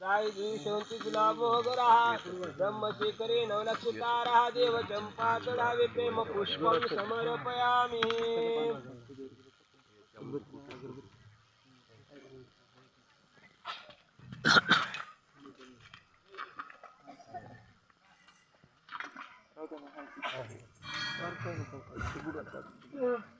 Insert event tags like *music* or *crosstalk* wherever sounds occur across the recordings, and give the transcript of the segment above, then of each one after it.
राई द्विशोंती गुलाबो गराहा ब्रह्मशेखरे नवलक्षितारः देव चंपा चढावे प्रेम पुष्पं समर्पयामि. *laughs*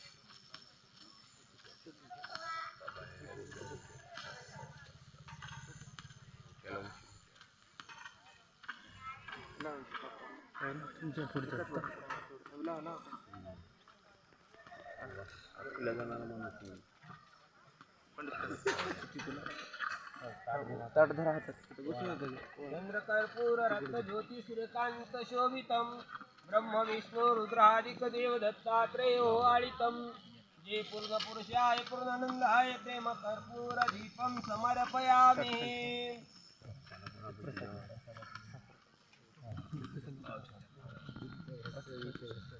लग्नाला म्हणत नाही. चन्द्रकर्पूर रक्तज्योति सूर्यकान्त शोभितं ब्रह्म विष्णु रुद्रादिकदेव दत्तात्रेयो आळितं जे पूर्णपुरुषाय पूर्णानन्दाय प्रेम कर्पूर Okay.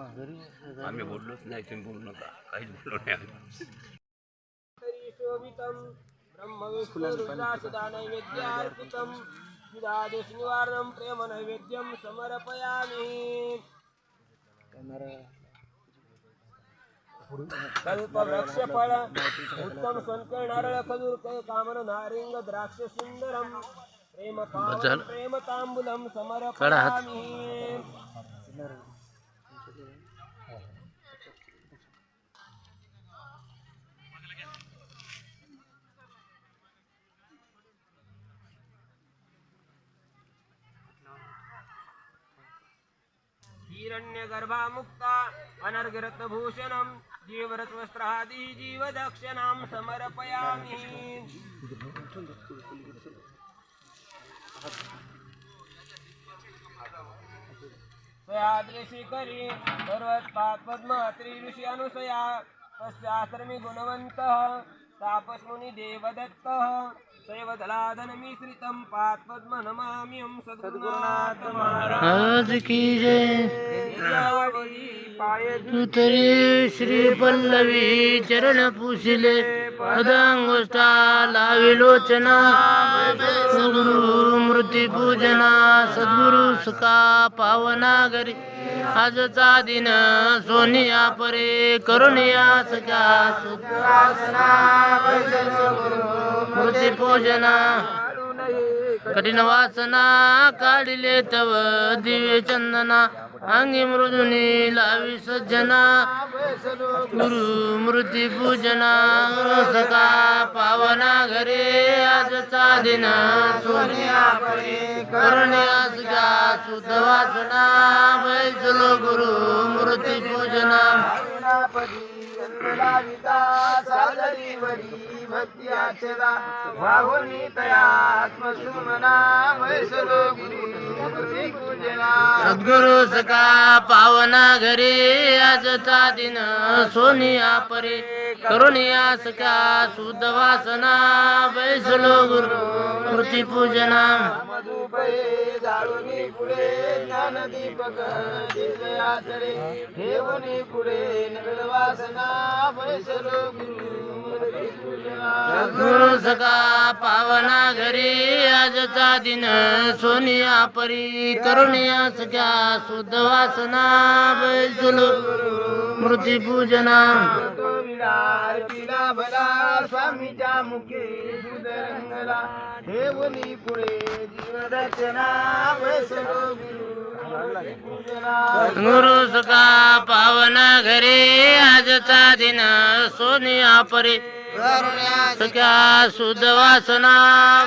आम्ही बोललोच नाही तुम्ही बोलू नका काहीच बोललो नाही आम्ही. तरी शोभितं ब्रह्मविष्णुरुद्रासुधा नैवेद्यार्पितं निवारणं प्रेम नैवेद्यं समर्पयामि कल्पवृक्षफळ उत्तम संकर नारळ खजूर कै कामन नारिंग द्राक्ष सुंदरम प्रेम पावन प्रेम तांबूलम समर्पयामि हिरण्यगर्भा मुक्ता अनर्गरतभूषणं जीवरत्वस्त्रादि जीवदक्षिणां समर्पयामि। स्वयाद्रिशिखरी पर्वतात् पद्म त्रिऋषि अनुसया तस्याश्रमी गुणवन्तः। तापस्मुनि देवदत्तः शैवदलाधनमिश्रितं पात्पद्म नमाम्यं सद्गुरुनाथ महाराज की जय। श्री पल्लवी चरण पुशिले पदांगुष्ठा लावी सद्गुरु मृत्यू पूजना सद्गुरु सुखा पावना घरी आजचा दिन सोनिया परे करुणिया सख्या मृत्यू पूजना कठीण वासना काढिले तव दिवे चंदना। अंगी मृदुनी लावी सज्जना गुरु मृती पूजना सका पावना घरे आजचा दिन सोनिया करुण्या सुजा सुध वासना बैसलो गुरु मृत्यू पूजना। सद्गुरु सका पावना घरे आजचा दिन सोनिया परे. करुणिया सका शुद्ध वासना बैसलो गुरु मूर्ती पूजना सद्गुरु सका पावना घरी आजचा दिन सोनिया परी. करुणिया सख्या शुद्ध वासना बैसलो मूर्ती पूजना. पिला भला स्वामीच्या मुखे सुदरंगला. ठेवणी पुढे जीव दक्षिणा वैष्णव गुरु सका पावना घरी आजचा दिन सोनिया परी सख्या शुद्ध वासना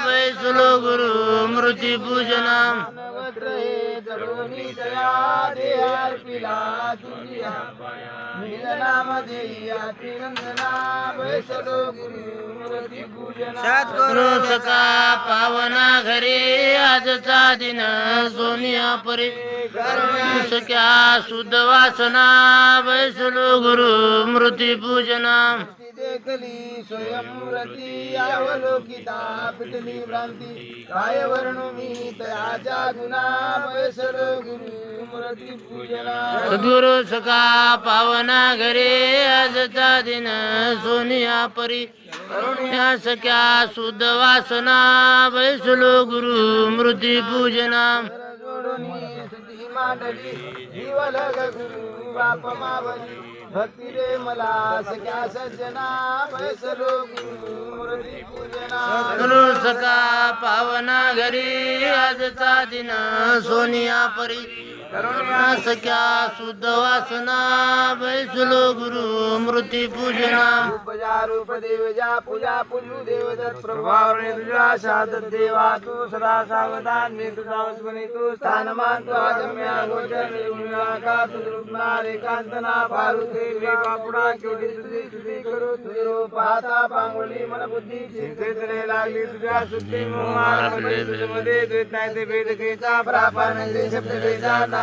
बैसलो गुरु मृत्यू पूजना सद्गुरु सका पावना घरी आजचा दिन सोनिया परी. सख्या शुद्ध वासना बैसलो गुरु मृती पूजना देखली स्वयंव्रती अवलोकिता पिटली भ्रांती. काय वर्णू मी तयाच्या गुणा वैसर गुरु मूर्ती पूजना. सद्गुरु सका पावना घरी आजचा दिन सोनिया परी. या सख्या शुद्ध वासना बैसलो गुरु मृत्यू पूजना. मांडली जीवलग गुरु बाप मावली. भक्ती रे मला सख्या सज्जना बैसलो मूर्ती पूजना. गुरु सका पावना घरी आजचा दिन सोनिया परी. सख्या शुद्ध वासना बैसलो गुरु मृती पूजना. उपजा रूप देवजा पूजा पूजू देव दत्त प्रभाव रे तुझा शादत देवा तू सदा सावधान मी तुझा स्मरी तू स्थान मान तू आगम्या गोचर निर्गुणा का तू रूपना रेखांतना पारुते वे बापुडा केवढी तुझी तुझी करू तुझे रूप पाहता पांगोली मन बुद्धी चिंतेतले लागली तुझ्या शुद्धी मोहारमध्ये द्वेत नाही ते भेद घेता प्रापान शब्द घेता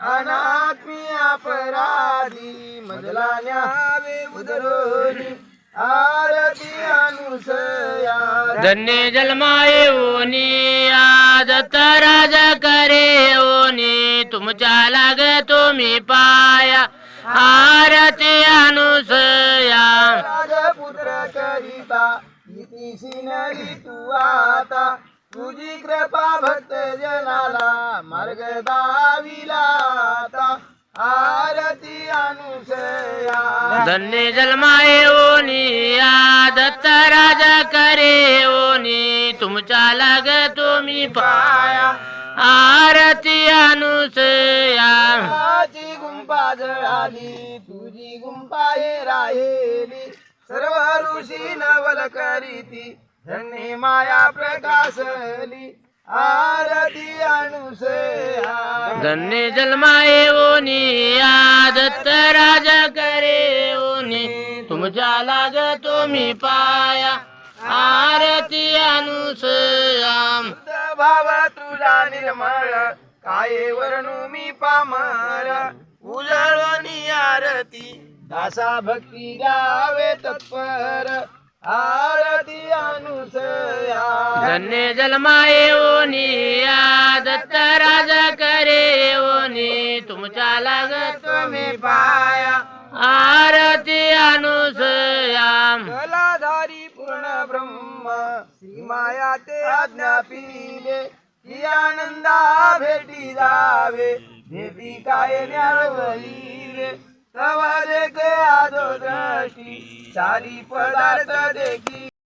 अनात्मी अपराधी मजला न्यावे उदरोनी आरती अनुसया. धन्य जन्माये ओनी आदत राजा करे ओनी तुमच्या लाग तुम्ही पाया. आरती अनुसया. राजपुत्र करिता इतिशी नरी तू आता तुझी कृपा भक्त जनाला मार्ग दाविला आरती अनुसया। धन्य जन्माये ओनी आदत राजा करे ओनी तुमच्या लाग तुम्ही पाया। आरती अनुसया। माझी गुंपा जळाली तुझी गुंपा हे राहिली। सर्व ऋषी नवल करीती धन्य माया प्रकाशली। आरती अनुसया धन्य जन्माये ओनी आदत्त राजा करे ओनी तुमच्या लाग तुम्ही पाया आरती अनुसयाम भाव तुझा निर्मळ काय वर्णू मी पामर। उजळणी आरती दासा भक्ती गावे तत्पर। आरती अनुसया धन्य जन्माये ओनी आदत्त राजा करे ओनी तुमच्या लाग तुम्ही पाया। आरती अनुसयाम कलाधारी पूर्ण ब्रह्म श्री माया ते आज्ञापिले की आनंदा भेटी जावे भेटी काय न्यावलीले तवा देखे आदो दृष्टी। चारी पदार्थ देखी